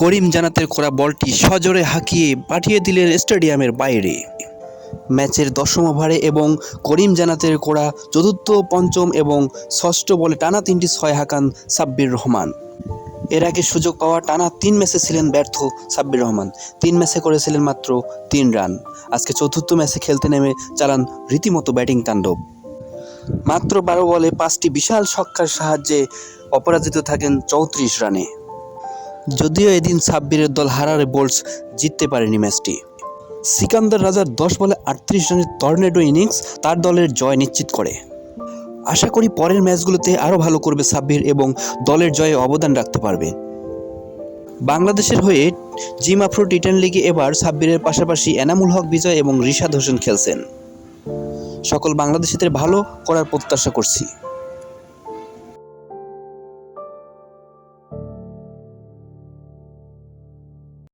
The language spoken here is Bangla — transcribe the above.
করিম জানাতের করা বলটি সজোরে হাঁকিয়ে পাঠিয়ে দিলেন স্টেডিয়ামের বাইরে। ম্যাচের দশম ওভারে এবং করিম জানাতের করা চতুর্থ, পঞ্চম এবং ষষ্ঠ বলে টানা তিনটি ছয় হাঁকান সাব্বির রহমান। এর আগে সুযোগ পাওয়া টানা তিন ম্যাচে ছিলেন ব্যর্থ সাব্বির রহমান। তিন ম্যাচে করেছিলেন মাত্র তিন রান। আজকে চতুর্থ ম্যাচে খেলতে নেমে চালান রীতিমতো ব্যাটিং তাণ্ডব। মাত্র বারো বলে পাঁচটি বিশাল ছক্কার সাহায্যে অপরাজিত থাকেন চৌত্রিশ রানে। যদিও এদিন সাব্বিরের দল হারারে বোল্টস জিততে পারেনি ম্যাচটি। সিকান্দার রাজার দশ বলে আটত্রিশ রানের টর্নেডো ইনিংস তার দলের জয় নিশ্চিত করে। আশা করি পরের ম্যাচগুলোতে আরও ভালো করবে সাব্বির এবং দলের জয়ে অবদান রাখতে পারবে। বাংলাদেশের হয়ে জিম আফ্রো টি টেন লিগে এবার সাব্বিরের পাশাপাশি এনামুল হক, বিজয় এবং রিশাদ হোসেন খেলছেন। সকল বাংলাদেশিদের ভালো করার প্রত্যাশা করছি।